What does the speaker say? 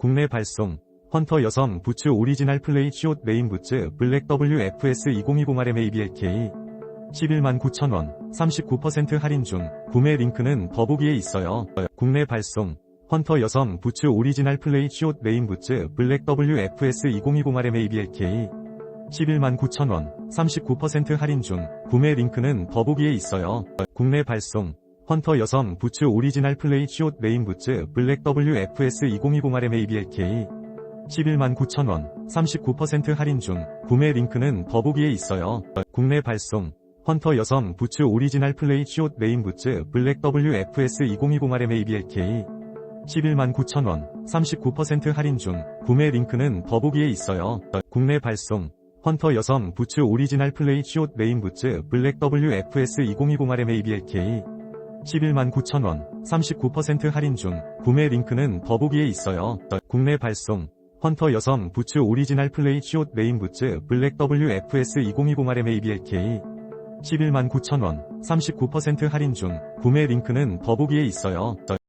국내 발송. 헌터 여성 부츠 오리지널 플레이 슈옷 메인 부츠 블랙 WFS 2020RMABLK 11만 9천원. 39% 할인 중 구매 링크는 더보기에 있어요. 국내 발송. 헌터 여성 부츠 오리지널 플레이 슈옷 메인 부츠 블랙 WFS 2020RMABLK 11만 9천원. 39% 할인 중 구매 링크는 더보기에 있어요. 국내 발송 헌터 여성 부츠 오리지널 플레이 슈옷 메인 부츠 블랙 WFS 2020RMABLK 11만 9천원 39% 할인 중 구매 링크는 더보기에 있어요. 국내 발송 헌터 여성 부츠 오리지널 플레이 슈옷 메인 부츠 블랙 WFS 2020RMABLK 11만 9천원 39% 할인 중 구매 링크는 더보기에 있어요. 국내 발송 헌터 여성 부츠 오리지널 플레이 슈옷 메인 부츠 블랙 WFS 2020RMABLK 11만 9천원 39% 할인 중 구매 링크는 더보기에 있어요. 국내 발송 헌터 여성 부츠 오리지널 플레이 슈옷 메인 부츠 블랙 WFS 2020RMABLK 11만 9천원 39% 할인 중 구매 링크는 더보기에 있어요.